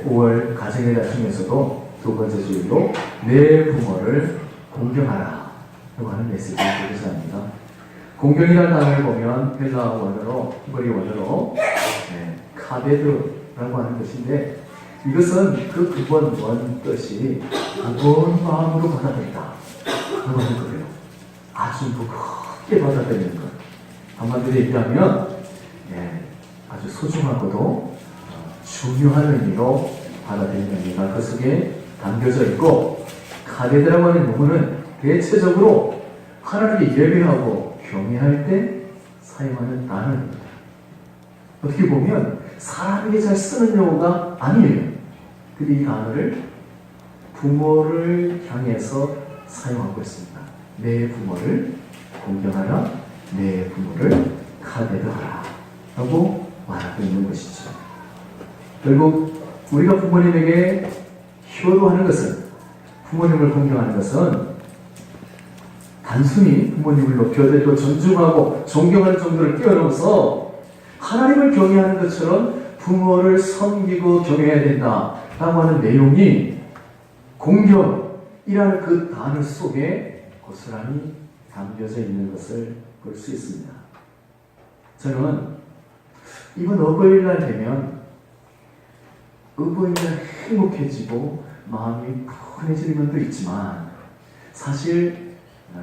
번째 5월 가정의 달 중에서도 두 번째 주일로 내 부모를 공경하라 라고 하는 메시지를 드리고자 합니다. 공경이라는 단어를 보면 헬라 원어로 히브리 원어로 네, 카베드라고 하는 것인데 이것은 그 근본 원 뜻이 무거운 마음으로 받아들이다 라고 거예요. 아주 무겁게 받아들이는 것. 한마디로 얘기하면 예, 아주 소중하고도 어, 중요한 의미로 받아들이는 의미가 그 속에 담겨져 있고 카데드라고 하는 용어는 대체적으로 하나님께 예배하고 경외할 때 사용하는 단어입니다. 어떻게 보면 사람에게 잘 쓰는 용어가 아니에요. 근데 이 단어를 부모를 향해서 사용하고 있습니다. 내 부모를 공경하라, 내 부모를 카데드하라 라고 말하고 있는 것이죠. 결국 우리가 부모님에게 효도하는 것은 부모님을 공경하는 것은 단순히 부모님을 높여대고 존중하고 존경하는 정도를 뛰어넘어서 하나님을 경외하는 것처럼 부모를 섬기고 경외해야 된다 라고 하는 내용이 공경이라는 그 단어 속에 고스란히 담겨져 있는 것을 볼 수 있습니다. 저는 이번 어버이날 되면 어버이날 행복해지고 마음이 푸근해지는 면도 있지만 사실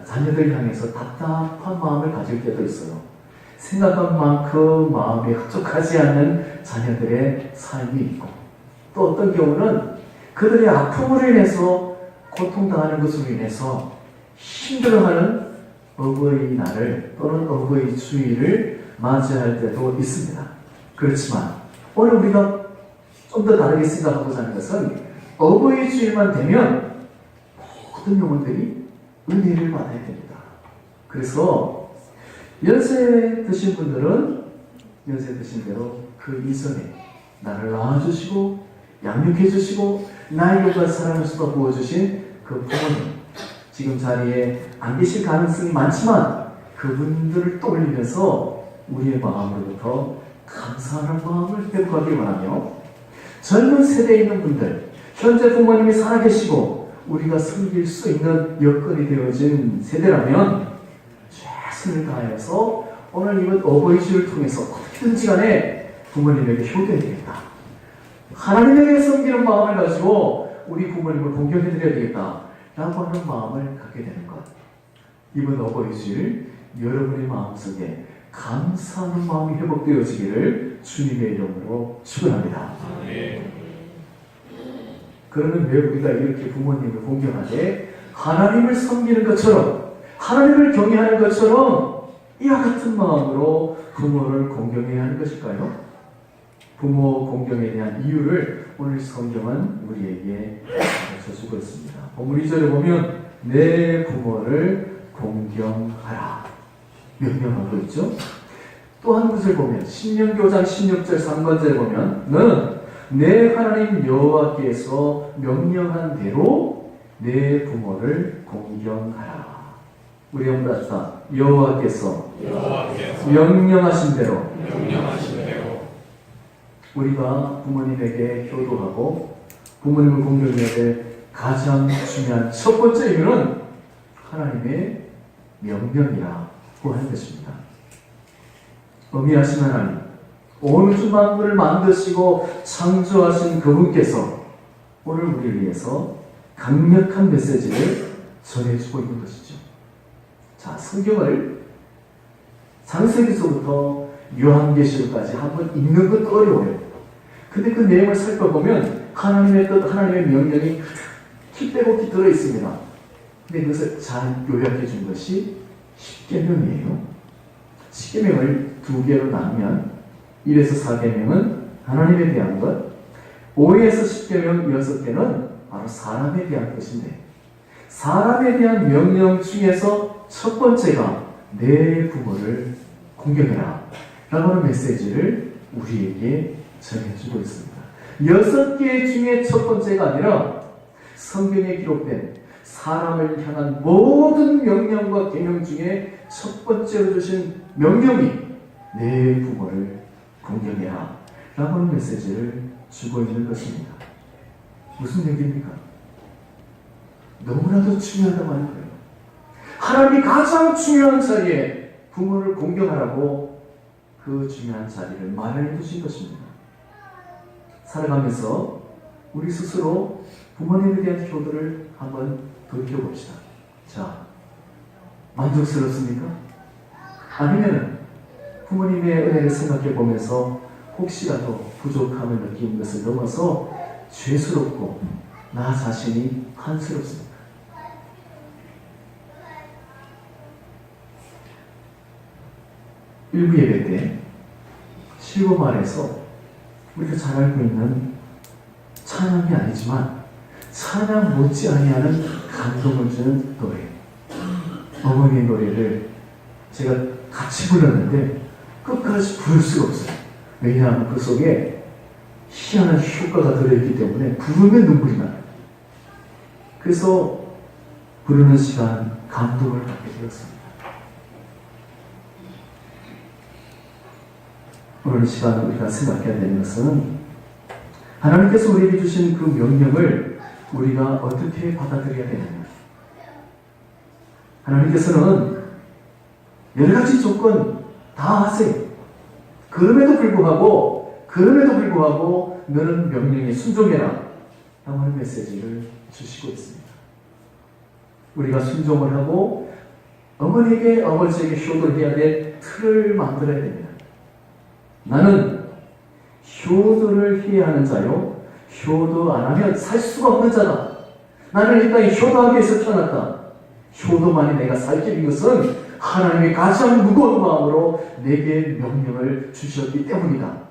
자녀들 향해서 답답한 마음을 가질 때도 있어요. 생각한 만큼 마음이 흡족하지 않는 자녀들의 삶이 있고 또 어떤 경우는 그들의 아픔으로 인해서 고통당하는 것으로 인해서 힘들어하는 어버이날을 또는 어버이 주일을 맞이할 때도 있습니다. 그렇지만 오늘 우리가 좀더 다르게 생각하고자 하는 것은 어버이 주일만 되면 모든 영혼들이 은혜를 받아야 됩니다. 그래서 연세 드신 분들은 연세 드신 대로 그 이전에 나를 낳아주시고 양육해 주시고 나에게 사랑을 쏟아 부어주신 그 부모님 지금 자리에 안 계실 가능성이 많지만 그분들을 떠올리면서 우리의 마음으로부터 감사하는 마음을 회복하길 바라며 젊은 세대에 있는 분들 현재 부모님이 살아계시고 우리가 섬길 수 있는 여건이 되어진 세대라면 최선을 다해서 오늘 이번 어버이주를 통해서 어떻게든지 간에 부모님에게 효도해야 되겠다. 하나님에게 섬기는 마음을 가지고 우리 부모님을 공경해드려야 되겠다. 라고 하는 마음을 갖게 되는 것. 이번 어버이주일 여러분의 마음속에 감사하는 마음이 회복되어지기를 주님의 이름으로 축원합니다. 그러면 왜 우리가 이렇게 부모님을 공경하되 하나님을 섬기는 것처럼 하나님을 경외하는 것처럼 이와 같은 마음으로 부모를 공경해야 하는 것일까요? 부모 공경에 대한 이유를 오늘 성경은 우리에게 가르쳐 주고 있습니다. 본문 2절에 보면 내 부모를 공경하라 명령하고 있죠. 또한 구절 보면 신명기 5장 16절 3번절에 보면 너는 내 하나님 여호와께서 명령한 대로 내 부모를 공경하라. 우리. 여호와께서 여호와께서 명령하신 대로 명령하신 대로 우리가 부모님에게 효도하고 부모님을 공경해야 될 가장 중요한 첫 번째 이유는 하나님의 명령이라 고 하는 것입니다. 어미하신 하나님, 온 우주 만물을 만드시고 창조하신 그분께서 오늘 우리를 위해서 강력한 메시지를 전해주고 있는 것이죠. 자, 성경을 창세기서부터 요한계시록까지 한번 읽는 것도 어려워요. 근데 그 내용을 살펴보면 하나님의 뜻, 하나님의 명령이 키 빼고 키 들어 있습니다. 근데 그것을 잘 요약해 준 것이 십계명이에요. 십계명을 두 개로 나누면 1에서 4계명은 하나님에 대한 것, 5에서 10계명 6개는 바로 사람에 대한 것인데 사람에 대한 명령 중에서 첫 번째가 내 부모를 공경해라 라고 하는 메시지를 우리에게 전해주고 있습니다. 여섯 개 중에 첫 번째가 아니라 성경에 기록된 사람을 향한 모든 명령과 계명 중에 첫 번째로 주신 명령이 내 부모를 공경해라 라고 하는 메시지를 주고 있는 것입니다. 무슨 얘기입니까? 너무나도 중요하다고 하는 거예요. 하나님이 가장 중요한 자리에 부모를 공경하라고 그 중요한 자리를 마련해 두신 것입니다. 살아가면서 우리 스스로 부모님에 대한 효도를 한번 돌이켜봅시다. 자, 만족스럽습니까? 아니면 부모님의 은혜를 생각해 보면서 혹시라도 부족함을 느끼는 것을 넘어서 죄스럽고 나 자신이 한스럽습니다. 일부 예배 때 실버말에서 우리가 잘 알고 있는 찬양이 아니지만 찬양 못지 아니하는 감동을 주는 노래 어머니의 노래를 제가 같이 불렀는데 끝까지 부를 수가 없어요. 왜냐하면 그 속에 희한한 효과가 들어있기 때문에 부르면 눈물이 나요. 그래서 부르는 시간 감동을 받게 되었습니다. 오늘 이 시간 우리가 생각해야 되는 것은 하나님께서 우리에게 주신 그 명령을 우리가 어떻게 받아들여야 되느냐. 하나님께서는 여러 가지 조건 다 하세요. 그럼에도 불구하고, 그럼에도 불구하고 너는 명령에 순종해라. 라고 하는 메시지를 주시고 있습니다. 우리가 순종을 하고 어머니에게, 아버지에게 효도를 해야 될 틀을 만들어야 됩니다. 나는 효도를 해야 하는 자요. 효도 안 하면 살 수가 자다. 나는 이 땅에 효도하기 위해서 태어났다. 효도만이 내가 살 길인 것은 하나님의 가장 무거운 마음으로 내게 명령을 주셨기 때문이다.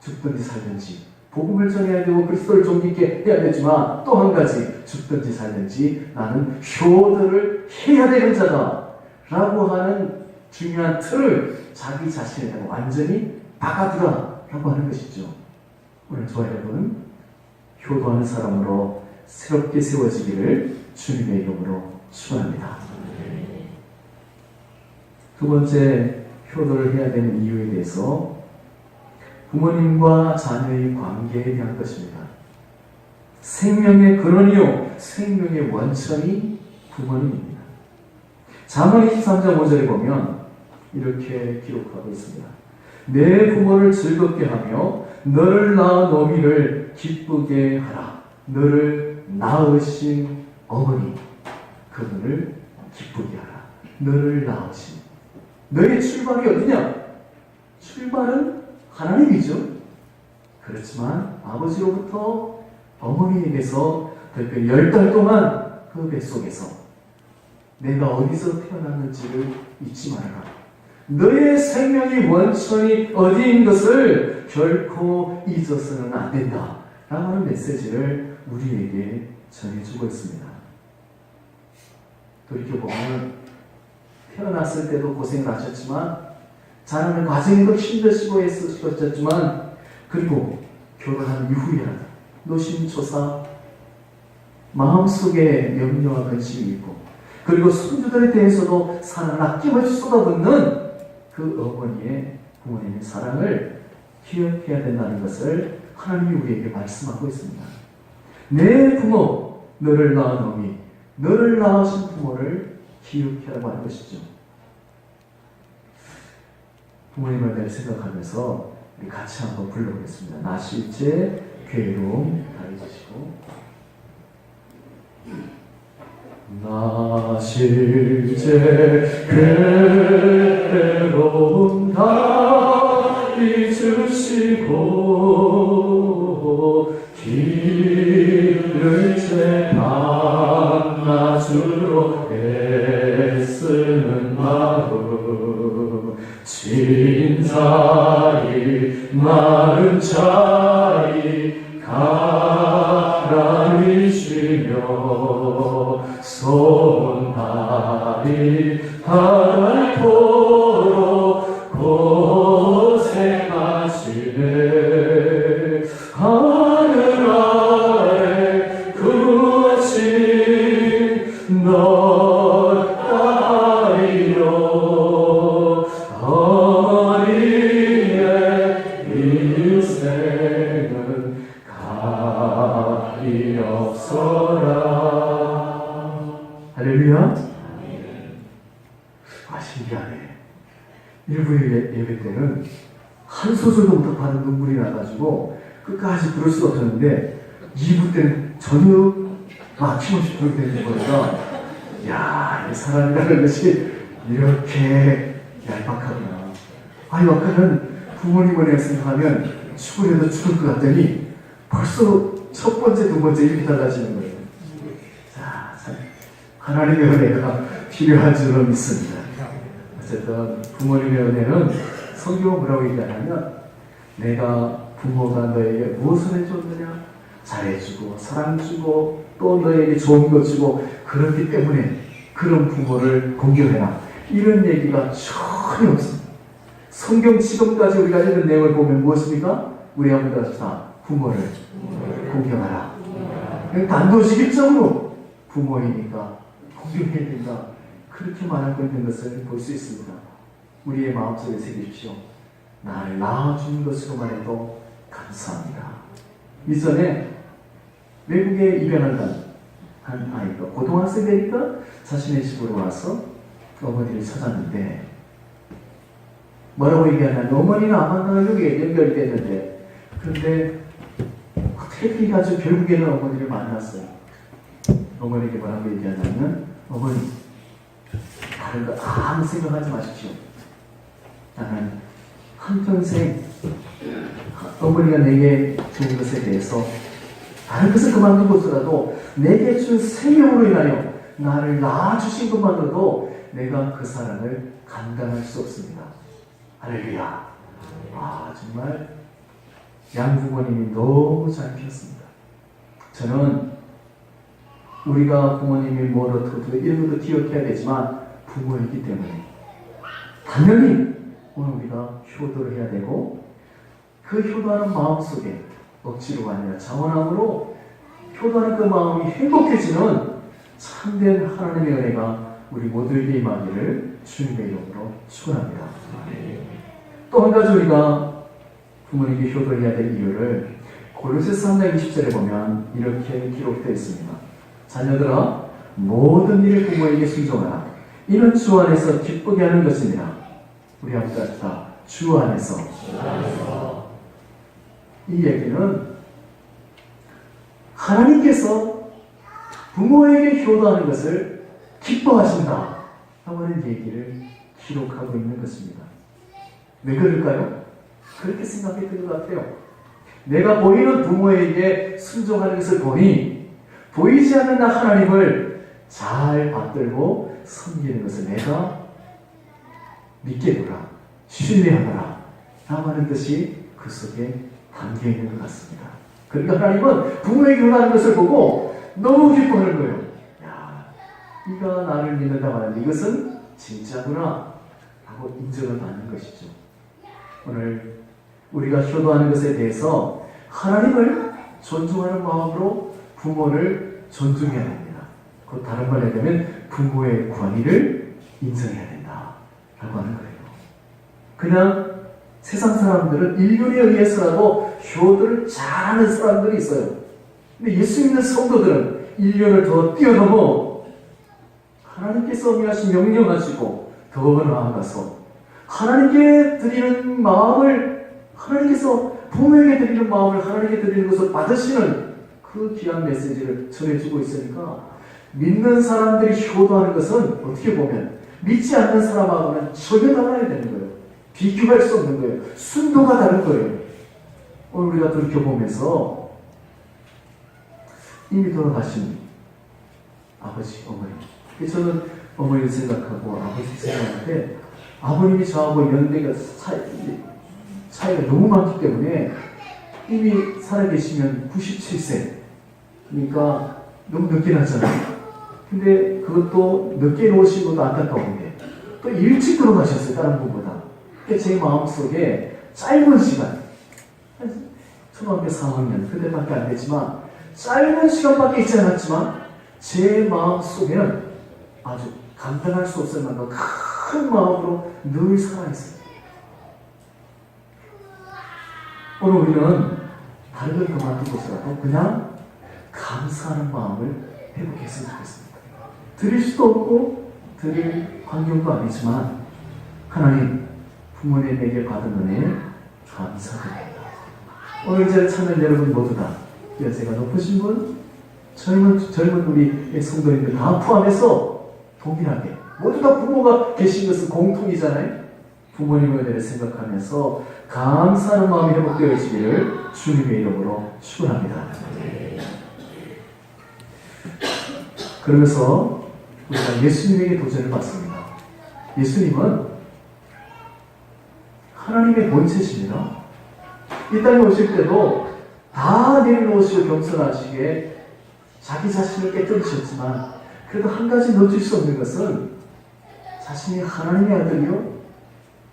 죽든지 살든지 복음을 전해야 되고 그리스도를 존귀케 해야 되지만 또 한 가지 죽든지 살든지 나는 효도를 해야 되는 자다. 라고 하는 중요한 틀을 자기 자신에다가 완전히 박아두라. 라고 하는 것이죠. 오늘 저와 여러분 효도하는 사람으로 새롭게 세워지기를 주님의 이름으로 축원합니다. 두 번째 효도를 해야 되는 이유에 대해서 부모님과 자녀의 관계에 대한 것입니다. 생명의 근원이요, 생명의 원천이 부모님입니다. 잠언 23장 5절에 보면 이렇게 기록하고 있습니다. 내 부모를 즐겁게 하며 너를 낳은 어미를 기쁘게 하라. 너를 낳으신 어머니 그분을 기쁘게 하라. 너를 낳으신 너의 출발이 어디냐? 출발은 하나님이죠. 그렇지만 아버지로부터 어머니에게서 열달 동안 그 뱃속에서 내가 어디서 태어났는지를 잊지 말아라. 너의 생명이 원천이 어디인 것을 결코 잊어서는 안 된다. 라고 하는 메시지를 우리에게 전해주고 있습니다. 돌이켜보면 태어났을 때도 고생을 하셨지만 자라는 과정에도 힘드시고 애쓰셨지만 그리고 결혼한 이후에라도 노심초사 마음속에 염려와 근심이 있고 그리고 손주들에 대해서도 사랑을 아낌없이 쏟아붓는 그 어머니의 부모님의 사랑을 기억해야 된다는 것을 하나님이 우리에게 말씀하고 있습니다. 내 부모, 너를 낳은 어미, 너를 낳으신 부모를 기억해라고 하는 것이죠. 부모님을 늘 생각하면서 우리 같이 한번 불러보겠습니다. 나 실제 괴로움 다해주시고 나 실제 괴로움 다 잊으시고 가라리시며 손발이 닳도록 막힘없이 부르게 되는 거니까 야, 이 사람이라는 것이 이렇게 얄팍하구나. 아, 역할은 부모님을 생각하면 죽으려도 죽을 것 같더니 벌써 첫 번째, 두 번째 이렇게 달라지는 거예요. 자, 참, 하나님의 은혜가 필요한 줄로 믿습니다. 어쨌든 부모님의 은혜는 성경은 뭐라고 얘기하냐면 내가 부모가 너에게 무엇을 해줬느냐 잘해주고 사랑주고 또 너에게 좋은 것 주고 그렇기 때문에 그런 부모를 공경해라 이런 얘기가 전혀 없습니다. 성경 지금까지 우리가 읽은 내용을 보면 무엇입니까? 우리 아버지가 다 부모를 공경하라. 단도직입적으로 부모이니까 공경해야 된다. 그렇게 말하고 있는 것을 볼 수 있습니다. 우리의 마음속에 새기십시오. 나를 낳아준 것으로만 해도 감사합니다. 이전에 외국에 입양을 간한 아이가 고등학생 되니까 자신의 집으로 와서 어머니를 찾았는데 뭐라고 얘기하냐면 어머니는 아마가족에 연결이 됐는데 근데 어떻게 해가지고 결국에는 어머니를 만났어요. 어머니에게 뭐라고 얘기하냐면 어머니 다른 거 아무 생각하지 마십시오. 나는 한평생 어머니가 내게 준 것에 대해서 다른 것을 그만두고서라도 내게 준 생명으로 인하여 나를 낳아주신 것만으로도 내가 그 사랑을 감당할 수 없습니다. 할렐루야. 아, 정말 양부모님이 너무 잘 키웠습니다. 저는 우리가 부모님이 뭐를 어떻게 일부도 기억해야 되지만 부모이기 때문에 당연히 오늘 우리가 효도를 해야 되고 그 효도하는 마음 속에 억지로가 아니라 자원함으로 효도하는 그 마음이 행복해지는 참된 하나님의 은혜가 우리 모두에게 임하기를 주님의 이름으로 축원합니다. 또 한 가지 우리가 부모님께 효도해야 될 이유를 고린도서 3장 20절에 보면 이렇게 기록되어 있습니다. 자녀들아 모든 일을 부모에게 순종하라. 이는 주 안에서 기쁘게 하는 것입니다. 우리 아버지 다주 안에서 이 얘기는 하나님께서 부모에게 효도하는 것을 기뻐하신다. 하는 얘기를 기록하고 있는 것입니다. 왜 그럴까요? 그렇게 생각했던 것 같아요. 내가 보이는 부모에게 순종하는 것을 보니 보이지 않는 나 하나님을 잘 받들고 섬기는 것을 내가 믿게 보라, 신뢰하노라 라고 하는 뜻이 그 속에 담겨 있는 것 같습니다. 그러니까 하나님은 부모에게 효도하는 것을 보고 너무 기뻐하는 거예요. 야, 이가 나를 믿는다고 하는데 이것은 진짜구나 하고 인정을 받는 것이죠. 오늘 우리가 효도하는 것에 대해서 하나님을 존중하는 마음으로 부모를 존중해야 됩니다. 그 다른 말로 하면 부모의 권위를 인정해야 된다. 라고 하는 거예요. 그냥 세상 사람들은 인륜에 의해서라도 효도를 잘하는 사람들이 있어요. 근데 예수 믿는 성도들은 인륜을 더 뛰어넘어 하나님께서 명하신 명령 가지고 더 나아가서 하나님께 드리는 마음을 하나님께서 부모에게 드리는 마음을 하나님께 드리는 것을 받으시는 그 귀한 메시지를 전해주고 있으니까 믿는 사람들이 효도하는 것은 어떻게 보면 믿지 않는 사람하고는 전혀 달라야 되는 거예요. 비교할 수 없는 거예요. 순도가 다른 거예요. 오늘 우리가 돌이켜보면서 이미 돌아가신 아버지, 어머니. 저는 어머니를 생각하고 아버지 생각하는데 아버님이 저하고 연대가 차이, 차이가 너무 많기 때문에 이미 살아계시면 97세. 그러니까 너무 늦게 났잖아요. 근데 그것도 늦게 놓으신 것도 안타까운데 또 일찍 들어가셨어요. 다른 분보다. 그러니까 제 마음속에 짧은 시간, 초등학교 4학년 그때밖에 안 됐지만 짧은 시간밖에 있지 않았지만 제 마음 속에는 아주 감당할 수 없을 만큼 큰 마음으로 늘 살아있어요. 오늘 우리는 다른 걸 그만두고서라도 그냥 감사하는 마음을 회복했으면 좋겠습니다. 드릴 수도 없고 드릴 환경도 아니지만 하나님 부모님에게 받은 은혜 감사드립니다. 오늘 제를 찾는 여러분 모두 다 연세가 높으신 분, 젊은 젊은 우리 성도님들 다 포함해서 동일하게 모두 다 부모가 계신 것은 공통이잖아요. 부모님의 은혜를 생각하면서 감사하는 마음이 회복되어지기를 주님의 이름으로 축원합니다. 그러면서 우리가 예수님에게 도전을 받습니다. 예수님은 하나님의 본체십니다. 이 땅에 오실 때도 다 내려놓으시고 겸손하시게 자기 자신을 깨뜨리셨지만 그래도 한 가지 놓칠 수 없는 것은 자신이 하나님의 아들이요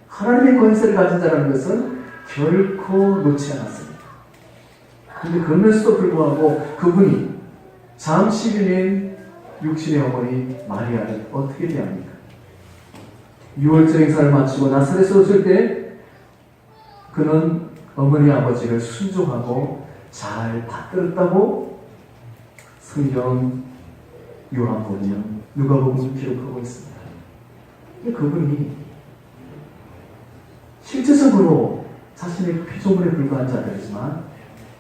하나님의 권세를 가진 자라는 것은 결코 놓지 않았습니다. 근데 그러면서도 불구하고 그분이 잠시 빌린 육신의 어머니 마리아를 어떻게 대합니까? 6월절 행사를 마치고 나사렛에 오실 때 그는 어머니 아버지를 순종하고 잘 받들었다고 성경 요한복음 누가복음 기록하고 있습니다. 그분이 실제적으로 자신의 피조물에 불과한 자들이지만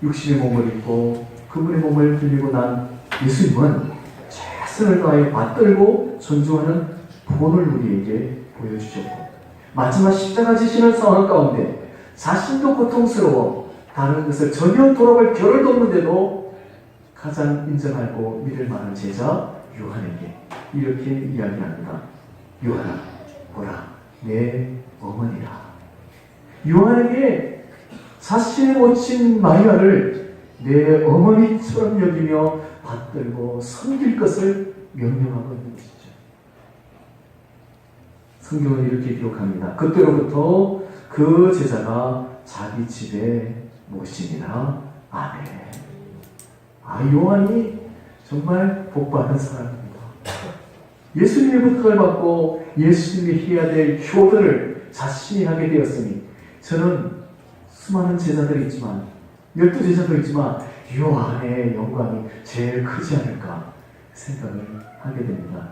육신의 몸을 입고 그분의 몸을 빌리고 난 예수님은 최선을 다해 받들고 존중하는 본을 우리에게 보여주셨고 마지막 십자가 지시는 상황 가운데 자신도 고통스러워 다른 것을 전혀 돌아볼 겨를도 없는데도 가장 인정하고 믿을 만한 제자 요한에게 이렇게 이야기합니다. 요한아, 보라, 내 어머니라. 요한에게 자신의 모친 마리아를 내 어머니처럼 여기며 받들고 섬길 것을 명령하고 있는 것이죠. 성경은 이렇게 기록합니다. 그때로부터 그 제자가 자기 집에 모시니라. 아멘. 아, 요한이 정말 복받은 사람입니다. 예수님의 부탁을 받고 예수님이 해야 될 효도를 자신이 하게 되었으니 저는 수많은 제자들이 있지만 열두 제자도 있지만 요한의 영광이 제일 크지 않을까 생각을 하게 됩니다.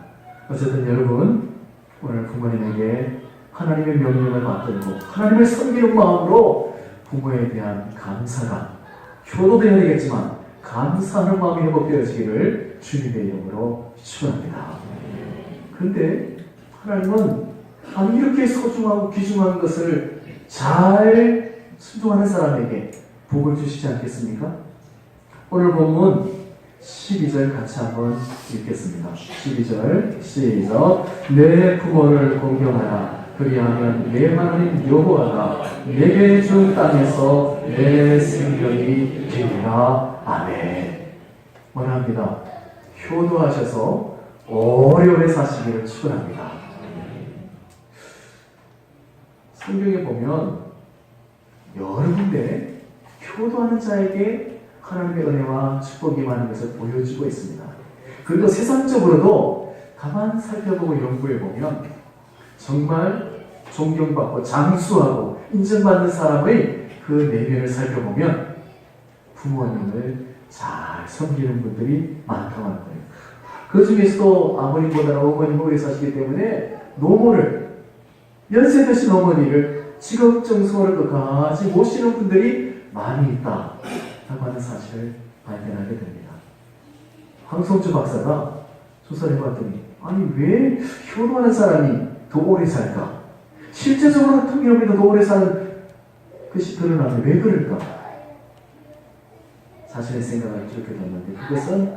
어쨌든 여러분 오늘 부모님에게 하나님의 명령을 받들고 하나님을 섬기는 마음으로 부모에 대한 감사가 효도되어야 되겠지만 감사하는 마음이 회복되어지기를 주님의 이름으로 축원합니다. 그런데 하나님은 아니 이렇게 소중하고 귀중한 것을 잘 순종하는 사람에게 복을 주시지 않겠습니까? 오늘 본문 12절 같이 한번 읽겠습니다. 12절 시작 내 부모를 공경하라 그리하면 내 하나님 여호와가 내게 준 땅에서 내 생명이 되리라 아멘 원합니다. 효도하셔서 오래오래 사시기를 축원합니다. 성경에 보면 여러 군데 효도하는 자에게 하나님의 은혜와 축복이 많은 것을 보여주고 있습니다. 그리고 세상적으로도 가만 살펴보고 연구해 보면 정말 존경받고 장수하고 인정받는 사람의 그 내면을 살펴보면 부모님을 잘 섬기는 분들이 많다고 거예요. 그 중에서도 아버님보다는 어머님이 오래 사시기 때문에 노모를 연세 드신 어머니를 직업정성으로 끝까지 모시는 분들이 많이 있다 라고 하는 사실을 발견하게 됩니다. 황성주 박사가 조사를 해봤더니 아니 왜 효도하는 사람이 더 오래 살까? 실제적으로 통일업이도 더 오래 사는 것이 드러나면 왜 그럴까? 자신의 생각을 이렇게 뒀는데 그것은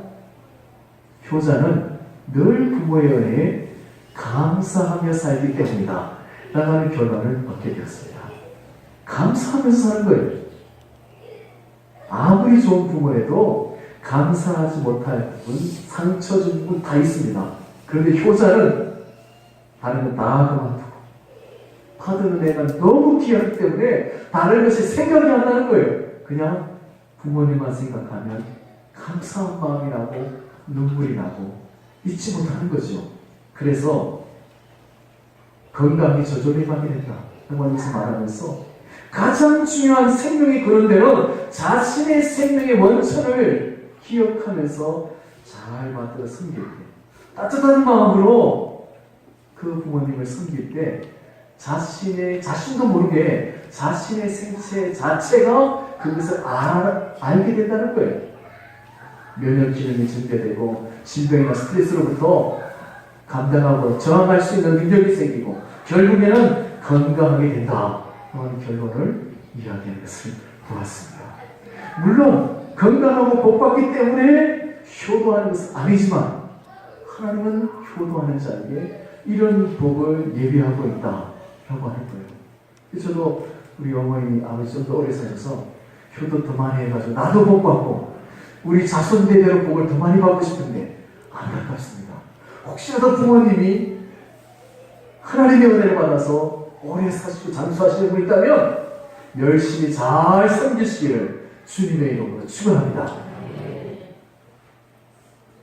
효자는 늘 부모의 은혜에 감사하며 살기 때문이다. 라는 결론을 얻게 되었습니다. 감사하면서 사는 거예요. 아무리 좋은 부모에도 감사하지 못할 부분, 상처 준 부분 다 있습니다. 그런데 효자는 다른 거다 그만두고 받은 은혜가 너무 귀하기 때문에 다른 것이 생각이 안 나는 거예요. 그냥 부모님만 생각하면 감사한 마음이 나고 눈물이 나고 잊지 못하는 거죠. 그래서 건강이 저절히 발견했다. 하면서 말하면서 가장 중요한 생명이 그런 데는 자신의 생명의 원천을 기억하면서 잘 만들어 섬길 때 따뜻한 마음으로 그 부모님을 섬길 때 자신의 자신도 모르게 자신의 생체 자체가 그것을 알, 알게 된다는 거예요. 면역 기능이 증대되고 질병이나 스트레스로부터 감당하고 저항할 수 있는 능력이 생기고 결국에는 건강하게 된다. 하는 결론을 이야기하는 것을 보았습니다. 물론 건강하고 복받기 때문에 효도하는 것은 아니지만 하나님은 효도하는 자에게 이런 복을 예비하고 있다라고 하는 거예요. 그래서 저도 우리 어머니 아버지 좀 더 오래 사셔서 효도 더 많이 해가지고 나도 복 받고 우리 자손 대대로 복을 더 많이 받고 싶은데 안타깝습니다. 혹시라도 부모님이 하나님의 은혜를 받아서 오래 사시고 장수하시는 분 있다면 열심히 잘 섬기시기를 주님의 이름으로 축원합니다.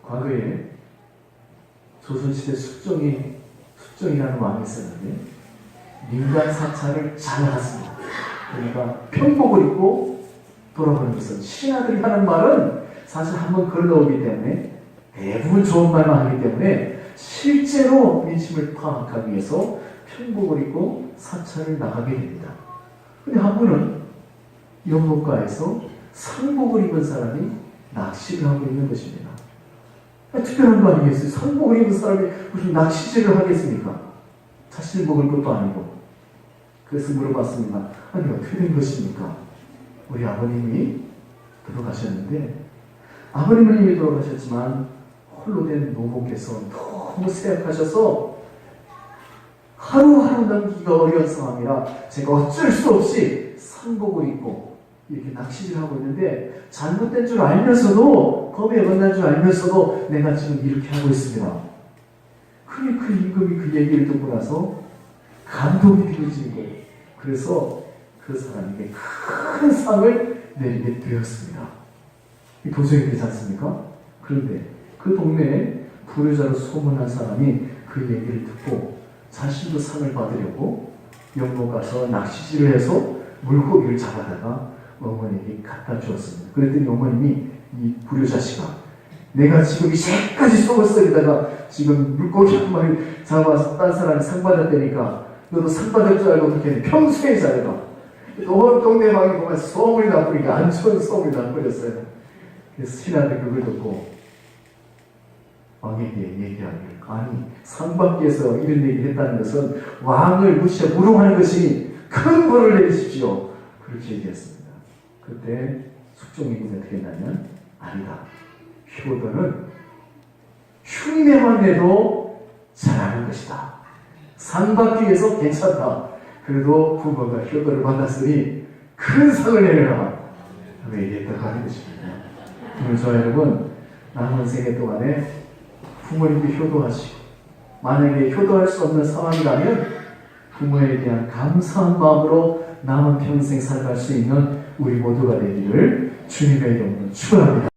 과거에 조선시대 숙종이 숙종이라는 왕이 있었는데 민간 사찰을 잘 하습니다. 그러니까 평복을 입고 돌아보는 것은 신하들이 하는 말은 사실 한번 걸러오기 때문에 대부분 좋은 말만 하기 때문에 실제로 민심을 파악하기 위해서 평복을 입고 사찰을 나가게 됩니다. 근데 한 분은 연못가에서 상복을 입은 사람이 낚시를 하고 있는 것입니다. 아, 특별한 거 아니겠어요? 상복을 입은 사람이 무슨 낚시질을 하겠습니까? 자신을 먹을 것도 아니고. 그래서 물어봤습니다. 아니, 어떻게 된 것입니까? 우리 아버님이 돌아가셨는데, 아버님은 이미 돌아가셨지만, 홀로 된 노모께서 너무 쇠약하셔서, 하루하루 넘기기가 어려운 상황이라, 제가 어쩔 수 없이 상복을 입고, 이렇게 낚시를 하고 있는데, 잘못된 줄 알면서도, 법에 어긋난 줄 알면서도, 내가 지금 이렇게 하고 있습니다. 그래, 그 임금이 그 얘기를 듣고 나서, 감동이 들어진 거예요. 그래서 그 사람에게 큰 상을 내리게 되었습니다. 이 도저히 되지 않습니까? 그런데 그 동네에 부르자로 소문난 사람이 그 얘기를 듣고 자신도 상을 받으려고 영국 가서 낚시질을 해서 물고기를 잡아다가 어머니에게 갖다 주었습니다. 그랬더니 어머님이 이 불효자식아 내가 지금 이 새까지 속을 썩이다가 지금 물고기 한 마리 잡아서 딴 사람이 상 받았다니까 너도 상 받을 줄 알고 그렇게 평소에 잘해봐. 온 동네 방에 보면 소문이 나쁘니까 안 좋은 소문이 나버렸어요. 그래서 신하들 그걸 듣고 왕에게 얘기하기를 아니 상밖에서 이런 얘기를 했다는 것은 왕을 무시해 무롱하는 것이 큰 벌을 내리십시오. 그렇게 얘기했습니다. 그때 숙종이군이 어떻게 했냐면 아니다. 효도는 흉내만 내도 잘하는 것이다. 상 받기 위해서 괜찮다. 그래도 부모가 효도를 받았으니 큰 상을 내려라. 라고 얘기했다고 하는 것입니다. 오늘 저 여러분, 남은 생애 동안에 부모님도 효도하시고, 만약에 효도할 수 없는 상황이라면 부모에 대한 감사한 마음으로 남은 평생 살아갈 수 있는 우리 모두가 되기를 주님의 이름으로 축원합니다.